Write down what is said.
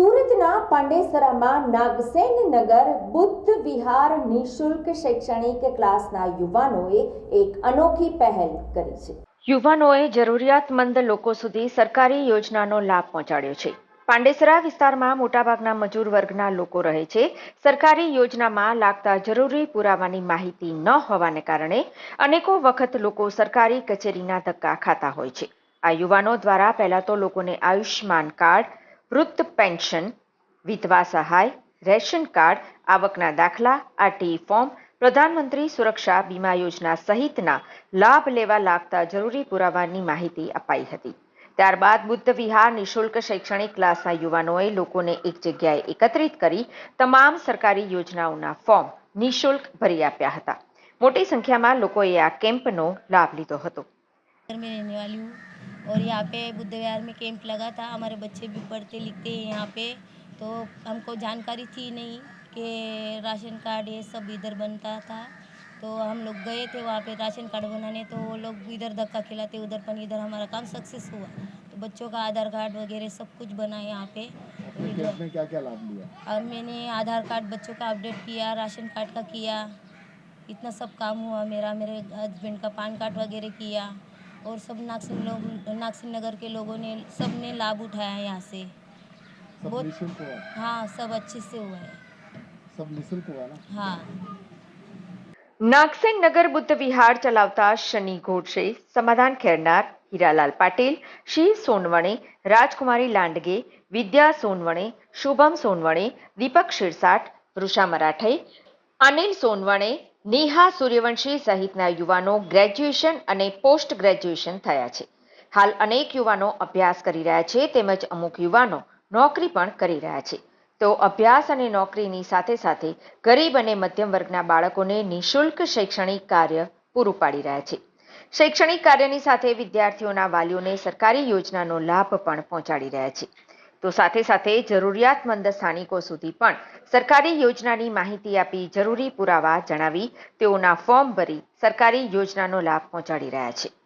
શહેરના પાંડેસરામાં નાગસેન નગર બુદ્ધ વિહાર નિઃશુલ્ક શૈક્ષણિક ક્લાસના યુવાનોએ એક અનોખી પહેલ કરી છે. યુવાનોએ જરૂરિયાતમંદ લોકો સુધી સરકારી યોજનાનો લાભ પહોંચાડ્યો છે. પાંડેસરા વિસ્તારમાં મોટાભાગના મજૂર વર્ગના લોકો રહે છે. સરકારી યોજનામાં લાગતા જરૂરી પુરાવાની માહિતી ન હોવાને કારણે અનેકો વખત લોકો સરકારી કચેરીના ધક્કા ખાતા હોય છે. આ યુવાનો દ્વારા પહેલા તો લોકોને આયુષ્યમાન કાર્ડ વૃદ્ધ પેન્શન, વિધવા સહાય, રેશન કાર્ડ, આવકના દાખલા આરટીઈ ફોર્મ, પ્રધાનમંત્રી સુરક્ષા બીમા યોજના સહિતના લાભ લેવા લાગતા જરૂરી પુરાવાની માહિતી અપાઈ હતી. ત્યારબાદ બુદ્ધ વિહાર નિઃશુલ્ક શૈક્ષણિક ક્લાસના યુવાનોએ લોકોને એક જગ્યાએ એકત્રિત કરી તમામ સરકારી યોજનાઓના ફોર્મ નિઃશુલ્ક ભરી આપ્યા હતા. મોટી સંખ્યામાં લોકોએ આ કેમ્પનો લાભ લીધો હતો. और यहाँ पे बुद्ध विहार में कैंप लगा था। हमारे बच्चे भी पढ़ते लिखते हैं यहाँ पे। तो हमको जानकारी थी नहीं कि राशन कार्ड ये सब इधर बनता था। तो हम लोग गए थे वहाँ पे राशन कार्ड बनाने। तो वो लोग इधर धक्का खिलाते उधर पण इधर हमारा काम सक्सेस हुआ। तो बच्चों का आधार कार्ड वगैरह सब कुछ बना यहाँ पे। आपने क्या क्या लाभ लिया? और मैंने आधार कार्ड बच्चों का अपडेट किया राशन कार्ड का किया। इतना सब काम हुआ मेरा। मेरे हस्बैंड का पान कार्ड वगैरह किया। और सब नागसिन लोग नागसिन नगर के लोगों ने सब ने लाभ उठाया यहाँ से सब बहुत- निःशुल्क हुआ हाँ सब अच्छे से हुआ है सब निःशुल्क हुआ ना हाँ નાગસેન નગર બુદ્ધ વિહાર ચલાવતા શનિ ઘોડશે સમાધાન ખેરનાર હીરાલાલ પાટીલ શિવ સોનવણે રાજકુમારી લાંડગે વિદ્યા સોનવણે શુભમ સોનવણે દીપક શિરસાટ વૃષા મરાઠે અનિલ સોનવણે નેહા સૂર્યવંશી સહિતના યુવાનો ગ્રેજ્યુએશન અને પોસ્ટ ગ્રેજ્યુએશન થયા છે. હાલ અનેક યુવાનો અભ્યાસ કરી રહ્યા છે તેમજ અમુક યુવાનો નોકરી પણ કરી રહ્યા છે. તો અભ્યાસ અને નોકરીની સાથે સાથે ગરીબ અને મધ્યમ વર્ગના બાળકોને નિઃશુલ્ક શૈક્ષણિક કાર્ય પૂરું પાડી રહ્યા છે. શૈક્ષણિક કાર્યની સાથે વિદ્યાર્થીઓના વાલીઓને સરકારી યોજનાનો લાભ પણ પહોંચાડી રહ્યા છે. તો સાથે સાથે જરૂરિયાતમંદ સ્થાનિકો સુધી પણ સરકારી યોજનાની માહિતી આપી જરૂરી પુરાવા જણાવી તેઓના ફોર્મ ભરી સરકારી યોજનાનો લાભ પહોંચાડી રહ્યા છે.